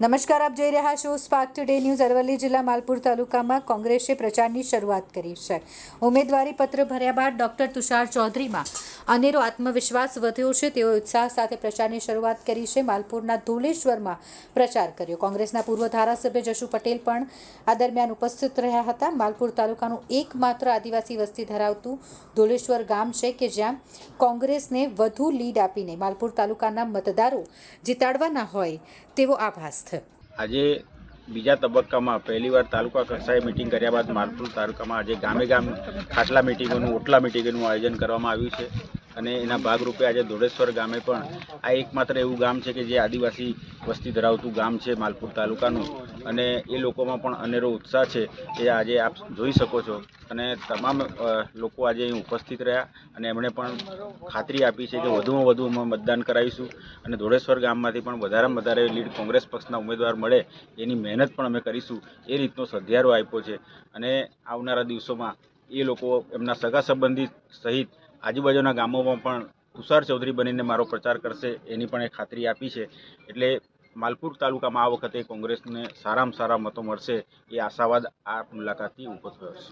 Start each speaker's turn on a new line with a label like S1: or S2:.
S1: નમસ્કાર, આપ જોઈ રહ્યા છો સ્પાર્ક ટુડે ન્યૂઝ અરવલ્લી જિલ્લા માલપુર તાલુકામાં કોંગ્રેસે પ્રચારની શરૂઆત કરી છે. ઉમેદવારી પત્ર ભર્યા બાદ ડોક્ટર તુષાર ચૌધરીમાં અનેરો આત્મવિશ્વાસ વધ્યો છે. તેઓ ઉત્સાહ સાથે પ્રચારની શરૂઆત કરી છે. માલપુરના ધોલેશ્વરમાં પ્રચાર કર્યો. કોંગ્રેસના પૂર્વ ધારાસભ્ય જશુ પટેલ પણ આ દરમિયાન ઉપસ્થિત રહ્યા હતા. માલપુર તાલુકાનું એકમાત્ર આદિવાસી વસ્તી ધરાવતું ધોલેશ્વર ગામ છે કે જ્યાં કોંગ્રેસને વધુ લીડ આપીને માલપુર તાલુકાના મતદારો જીતાડવાના હોય તેવો આભાસ થયો
S2: આજે બીજા તબક્કામાં પહેલીવાર તાલુકા કક્ષાએ મિટિંગ કર્યા બાદ માલપુર તાલુકામાં આજે ગામે ગામ ખાટલા મિટિંગોનું ઓટલા મિટિંગોનું આયોજન કરવામાં આવ્યું છે. અને એના ભાગરૂપે આજે ધોળેશ્વર ગામે પણ આ એકમાત્ર એવું ગામ છે કે જે આદિવાસી વસ્તી ધરાવતું ગામ છે માલપુર તાલુકાનું. અને એ લોકોમાં પણ અનેરો ઉત્સાહ છે એ આજે આપ જોઈ શકો છો. અને તમામ લોકો આજે અહીં ઉપસ્થિત રહ્યા અને એમણે પણ ખાતરી આપી છે કે વધુમાં વધુ અમે મતદાન કરાવીશું. અને ધોળેશ્વર ગામમાંથી પણ વધારેમાં વધારે લીડ કોંગ્રેસ પક્ષના ઉમેદવાર મળે એની મહેનત પણ અમે કરીશું એ રીતનો સધિયારો આપ્યો છે. અને આવનારા દિવસોમાં એ લોકો એમના સગા સંબંધી સહિત આજુબાજુના ગામોમાં પણ તુષાર ચૌધરી બનીને મારો પ્રચાર કરશે એની પણ એ ખાતરી આપી છે. એટલે માલપુર તાલુકામાં આ વખતે કોંગ્રેસને સારામાં સારા મતો મળશે એ આશાવાદ આ મુલાકાતથી ઊભો થયો છે.